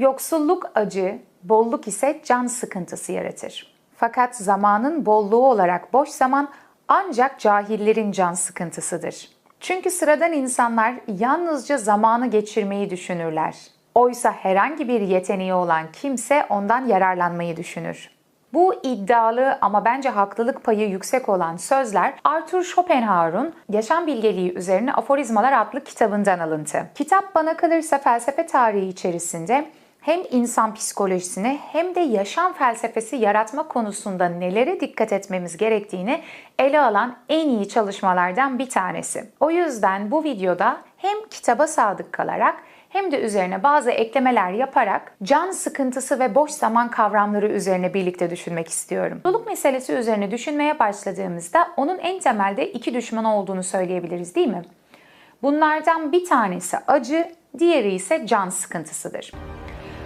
Yoksulluk acı, bolluk ise can sıkıntısı yaratır. Fakat zamanın bolluğu olarak boş zaman ancak cahillerin can sıkıntısıdır. Çünkü sıradan insanlar yalnızca zamanı geçirmeyi düşünürler. Oysa herhangi bir yeteneği olan kimse ondan yararlanmayı düşünür. Bu iddialı ama bence haklılık payı yüksek olan sözler Arthur Schopenhauer'un Yaşam Bilgeliği üzerine Aforizmalar adlı kitabından alıntı. Kitap bana kalırsa felsefe tarihi içerisinde hem insan psikolojisine hem de yaşam felsefesi yaratma konusunda nelere dikkat etmemiz gerektiğini ele alan en iyi çalışmalardan bir tanesi. O yüzden bu videoda hem kitaba sadık kalarak hem de üzerine bazı eklemeler yaparak can sıkıntısı ve boş zaman kavramları üzerine birlikte düşünmek istiyorum. Mutluluk meselesi üzerine düşünmeye başladığımızda onun en temelde iki düşman olduğunu söyleyebiliriz değil mi? Bunlardan bir tanesi acı, diğeri ise can sıkıntısıdır.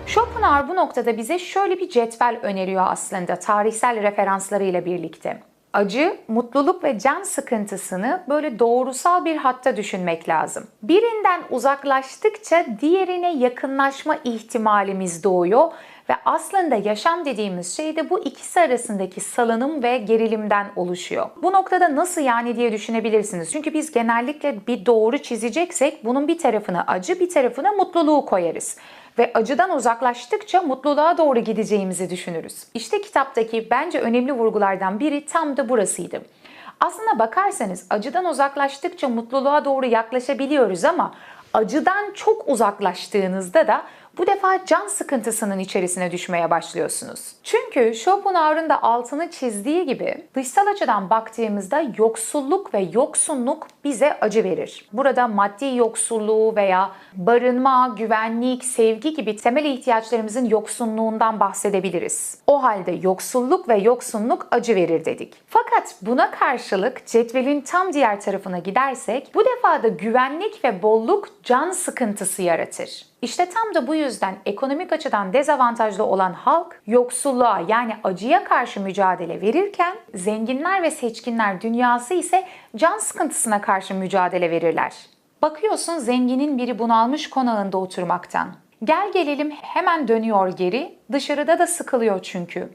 Schopenhauer bu noktada bize şöyle bir cetvel öneriyor aslında tarihsel referanslarıyla birlikte. Acı, mutluluk ve can sıkıntısını böyle doğrusal bir hatta düşünmek lazım. Birinden uzaklaştıkça diğerine yakınlaşma ihtimalimiz doğuyor ve aslında yaşam dediğimiz şey de bu ikisi arasındaki salınım ve gerilimden oluşuyor. Bu noktada nasıl yani diye düşünebilirsiniz. Çünkü biz genellikle bir doğru çizeceksek bunun bir tarafına acı, bir tarafına mutluluğu koyarız ve acıdan uzaklaştıkça mutluluğa doğru gideceğimizi düşünürüz. İşte kitaptaki bence önemli vurgulardan biri tam da burasıydı. Aslına bakarsanız acıdan uzaklaştıkça mutluluğa doğru yaklaşabiliyoruz ama acıdan çok uzaklaştığınızda da bu defa can sıkıntısının içerisine düşmeye başlıyorsunuz. Çünkü Schopenhauer'ın da altını çizdiği gibi dışsal açıdan baktığımızda yoksulluk ve yoksunluk bize acı verir. Burada maddi yoksulluğu veya barınma, güvenlik, sevgi gibi temel ihtiyaçlarımızın yoksunluğundan bahsedebiliriz. O halde yoksulluk ve yoksunluk acı verir dedik. Fakat buna karşılık cetvelin tam diğer tarafına gidersek bu defa da güvenlik ve bolluk can sıkıntısı yaratır. İşte tam da bu yüzden ekonomik açıdan dezavantajlı olan halk yoksulluğa yani acıya karşı mücadele verirken zenginler ve seçkinler dünyası ise can sıkıntısına karşı mücadele verirler. Bakıyorsun zenginin biri bunalmış konağında oturmaktan. Gel gelelim hemen dönüyor geri, dışarıda da sıkılıyor çünkü.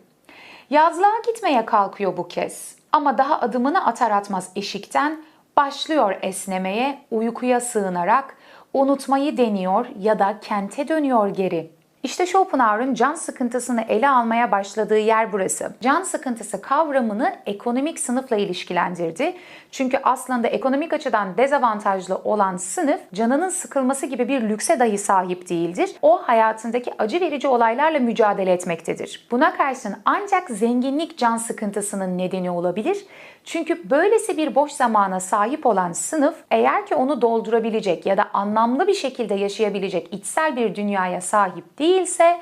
Yazlığa gitmeye kalkıyor bu kez. Ama daha adımını atar atmaz eşikten başlıyor esnemeye, uykuya sığınarak unutmayı deniyor ya da kente dönüyor geri. İşte Schopenhauer'ın can sıkıntısını ele almaya başladığı yer burası. Can sıkıntısı kavramını ekonomik sınıfla ilişkilendirdi. Çünkü aslında ekonomik açıdan dezavantajlı olan sınıf canının sıkılması gibi bir lükse dahi sahip değildir. O hayatındaki acı verici olaylarla mücadele etmektedir. Buna karşın ancak zenginlik can sıkıntısının nedeni olabilir. Çünkü böylesi bir boş zamana sahip olan sınıf eğer ki onu doldurabilecek ya da anlamlı bir şekilde yaşayabilecek içsel bir dünyaya sahip değilse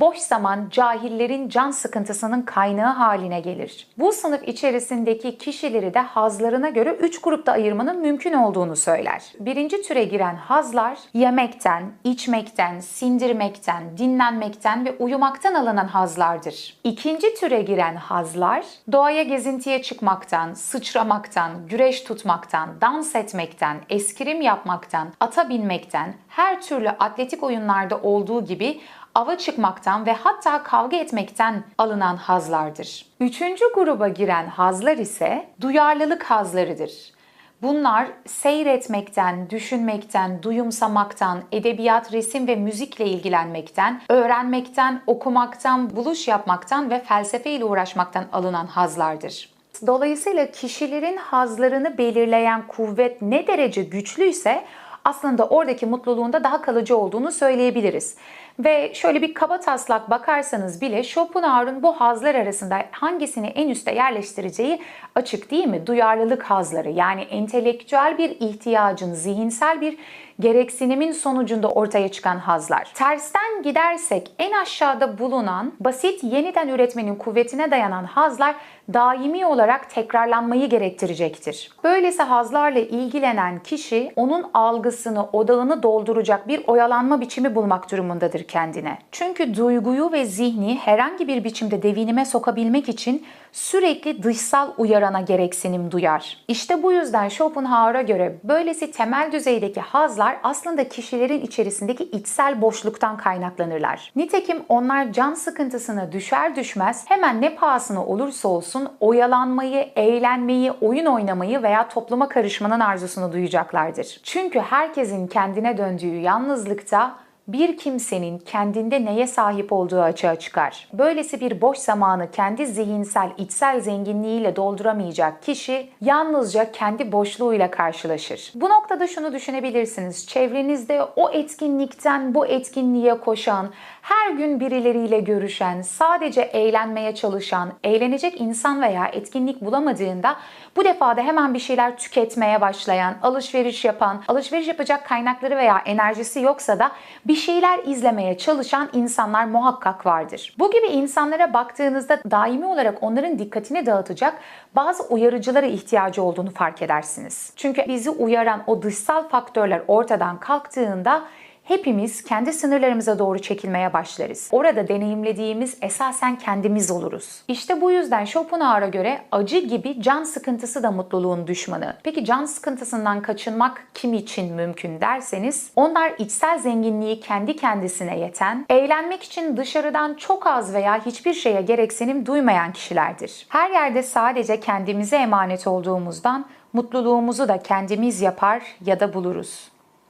boş zaman cahillerin can sıkıntısının kaynağı haline gelir. Bu sınıf içerisindeki kişileri de hazlarına göre 3 grupta ayırmanın mümkün olduğunu söyler. Birinci türe giren hazlar yemekten, içmekten, sindirmekten, dinlenmekten ve uyumaktan alınan hazlardır. İkinci türe giren hazlar doğaya gezintiye çıkmaktan, sıçramaktan, güreş tutmaktan, dans etmekten, eskrim yapmaktan, ata binmekten, her türlü atletik oyunlarda olduğu gibi ava çıkmaktan ve hatta kavga etmekten alınan hazlardır. Üçüncü gruba giren hazlar ise duyarlılık hazlarıdır. Bunlar seyretmekten, düşünmekten, duyumsamaktan, edebiyat, resim ve müzikle ilgilenmekten, öğrenmekten, okumaktan, buluş yapmaktan ve felsefe ile uğraşmaktan alınan hazlardır. Dolayısıyla kişilerin hazlarını belirleyen kuvvet ne derece güçlüyse aslında oradaki mutluluğunda daha kalıcı olduğunu söyleyebiliriz. Ve şöyle bir kaba taslak bakarsanız bile Schopenhauer'un bu hazlar arasında hangisini en üste yerleştireceği açık değil mi? Duyarlılık hazları yani entelektüel bir ihtiyacın, zihinsel bir gereksinimin sonucunda ortaya çıkan hazlar. Tersten gidersek en aşağıda bulunan basit yeniden üretmenin kuvvetine dayanan hazlar daimi olarak tekrarlanmayı gerektirecektir. Böylesi hazlarla ilgilenen kişi onun algısını, odağını dolduracak bir oyalanma biçimi bulmak durumundadır kendine. Çünkü duyguyu ve zihni herhangi bir biçimde devinime sokabilmek için sürekli dışsal uyarana gereksinim duyar. İşte bu yüzden Schopenhauer'a göre böylesi temel düzeydeki hazlar aslında kişilerin içerisindeki içsel boşluktan kaynaklanırlar. Nitekim onlar can sıkıntısına düşer düşmez hemen ne pahasına olursa olsun oyalanmayı, eğlenmeyi, oyun oynamayı veya topluma karışmanın arzusunu duyacaklardır. Çünkü herkesin kendine döndüğü yalnızlıkta bir kimsenin kendinde neye sahip olduğu açığa çıkar. Böylesi bir boş zamanı kendi zihinsel, içsel zenginliğiyle dolduramayacak kişi yalnızca kendi boşluğuyla karşılaşır. Bu noktada şunu düşünebilirsiniz. Çevrenizde o etkinlikten bu etkinliğe koşan, her gün birileriyle görüşen, sadece eğlenmeye çalışan, eğlenecek insan veya etkinlik bulamadığında bu defa da hemen bir şeyler tüketmeye başlayan, alışveriş yapan, alışveriş yapacak kaynakları veya enerjisi yoksa da bir şeyler izlemeye çalışan insanlar muhakkak vardır. Bu gibi insanlara baktığınızda daimi olarak onların dikkatini dağıtacak bazı uyarıcılara ihtiyacı olduğunu fark edersiniz. Çünkü bizi uyaran o dışsal faktörler ortadan kalktığında hepimiz kendi sınırlarımıza doğru çekilmeye başlarız. Orada deneyimlediğimiz esasen kendimiz oluruz. İşte bu yüzden Schopenhauer'a göre acı gibi can sıkıntısı da mutluluğun düşmanı. Peki can sıkıntısından kaçınmak kim için mümkün derseniz onlar içsel zenginliği kendi kendisine yeten, eğlenmek için dışarıdan çok az veya hiçbir şeye gereksinim duymayan kişilerdir. Her yerde sadece kendimize emanet olduğumuzdan mutluluğumuzu da kendimiz yapar ya da buluruz.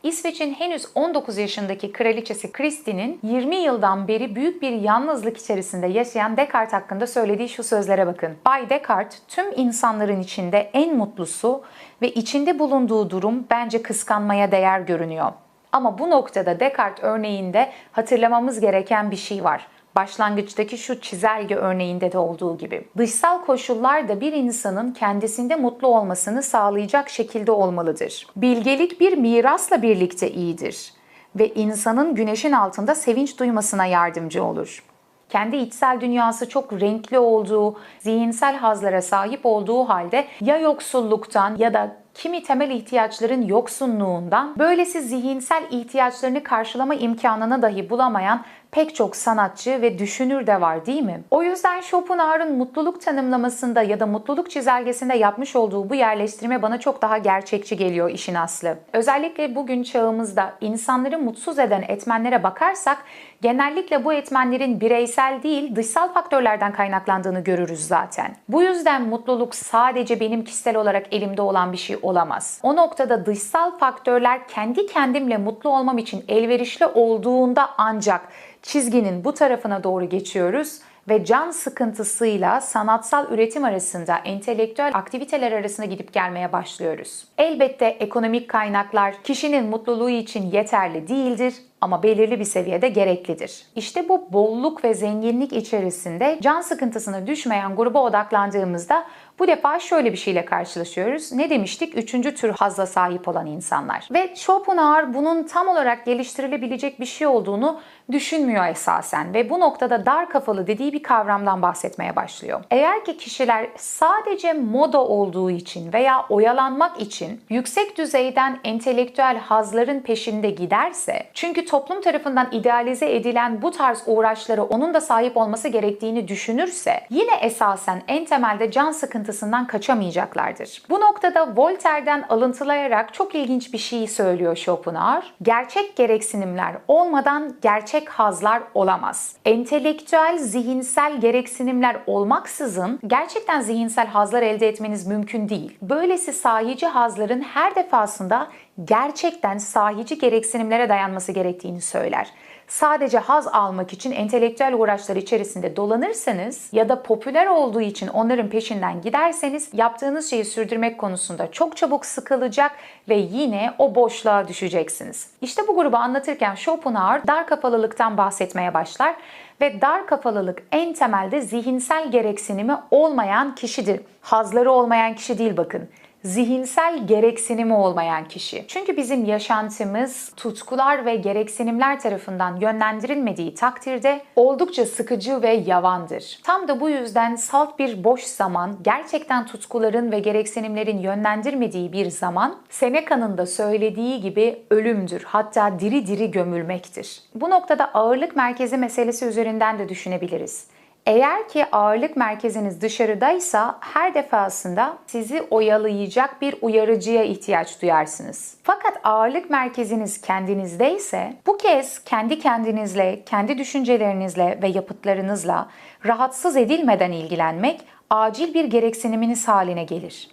İsveç'in henüz 19 yaşındaki kraliçesi Christie'nin 20 yıldan beri büyük bir yalnızlık içerisinde yaşayan Descartes hakkında söylediği şu sözlere bakın. Bay Descartes tüm insanların içinde en mutlusu ve içinde bulunduğu durum bence kıskanmaya değer görünüyor. Ama bu noktada Descartes örneğinde hatırlamamız gereken bir şey var başlangıçtaki şu çizelge örneğinde de olduğu gibi. Dışsal koşullar da bir insanın kendisinde mutlu olmasını sağlayacak şekilde olmalıdır. Bilgelik bir mirasla birlikte iyidir ve insanın güneşin altında sevinç duymasına yardımcı olur kendi içsel dünyası çok renkli olduğu, zihinsel hazlara sahip olduğu halde ya yoksulluktan ya da kimi temel ihtiyaçların yoksunluğundan böylesi zihinsel ihtiyaçlarını karşılama imkanını dahi bulamayan pek çok sanatçı ve düşünür de var değil mi? O yüzden Schopenhauer'ın mutluluk tanımlamasında ya da mutluluk çizelgesinde yapmış olduğu bu yerleştirme bana çok daha gerçekçi geliyor işin aslı. Özellikle bugün çağımızda insanları mutsuz eden etmenlere bakarsak genellikle bu etmenlerin bireysel değil dışsal faktörlerden kaynaklandığını görürüz zaten. Bu yüzden mutluluk sadece benim kişisel olarak elimde olan bir şey olamaz. O noktada dışsal faktörler kendi kendimle mutlu olmam için elverişli olduğunda ancak çizginin bu tarafına doğru geçiyoruz ve can sıkıntısıyla sanatsal üretim arasında entelektüel aktiviteler arasında gidip gelmeye başlıyoruz. Elbette ekonomik kaynaklar kişinin mutluluğu için yeterli değildir ama belirli bir seviyede gereklidir. İşte bu bolluk ve zenginlik içerisinde can sıkıntısına düşmeyen gruba odaklandığımızda bu defa şöyle bir şeyle karşılaşıyoruz. Ne demiştik? Üçüncü tür hazla sahip olan insanlar. Ve Schopenhauer bunun tam olarak geliştirilebilecek bir şey olduğunu düşünmüyor esasen ve bu noktada dar kafalı dediği bir kavramdan bahsetmeye başlıyor. Eğer ki kişiler sadece moda olduğu için veya oyalanmak için yüksek düzeyden entelektüel hazların peşinde giderse çünkü toplum tarafından idealize edilen bu tarz uğraşları onun da sahip olması gerektiğini düşünürse yine esasen en temelde can sıkıntısından kaçamayacaklardır. Bu noktada Voltaire'den alıntılayarak çok ilginç bir şey söylüyor Schopenhauer. Gerçek gereksinimler olmadan gerçek hazlar olamaz. Entelektüel, zihinsel gereksinimler olmaksızın gerçekten zihinsel hazlar elde etmeniz mümkün değil. Böylesi sahici hazların her defasında gerçekten sahici gereksinimlere dayanması gerektiğini söyler. Sadece haz almak için entelektüel uğraşlar içerisinde dolanırsanız ya da popüler olduğu için onların peşinden giderseniz yaptığınız şeyi sürdürmek konusunda çok çabuk sıkılacak ve yine o boşluğa düşeceksiniz. İşte bu grubu anlatırken Schopenhauer dar kafalılıktan bahsetmeye başlar ve dar kafalılık en temelde zihinsel gereksinimi olmayan kişidir. Hazları olmayan kişi değil bakın zihinsel gereksinimi olmayan kişi. Çünkü bizim yaşantımız tutkular ve gereksinimler tarafından yönlendirilmediği takdirde oldukça sıkıcı ve yavandır. Tam da bu yüzden salt bir boş zaman, gerçekten tutkuların ve gereksinimlerin yönlendirmediği bir zaman, Seneca'nın da söylediği gibi ölümdür. Hatta diri diri gömülmektir. Bu noktada ağırlık merkezi meselesi üzerinden de düşünebiliriz. Eğer ki ağırlık merkeziniz dışarıdaysa her defasında sizi oyalayacak bir uyarıcıya ihtiyaç duyarsınız. Fakat ağırlık merkeziniz kendinizdeyse bu kez kendi kendinizle, kendi düşüncelerinizle ve yapıtlarınızla rahatsız edilmeden ilgilenmek acil bir gereksiniminiz haline gelir.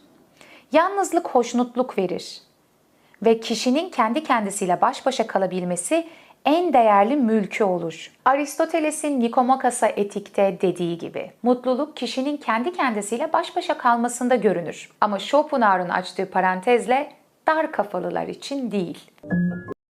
Yalnızlık hoşnutluk verir ve kişinin kendi kendisiyle baş başa kalabilmesi en değerli mülkü olur. Aristoteles'in Nikomakas'a etikte dediği gibi, mutluluk kişinin kendi kendisiyle baş başa kalmasında görünür. Ama Schopenhauer'ın açtığı parantezle dar kafalılar için değil.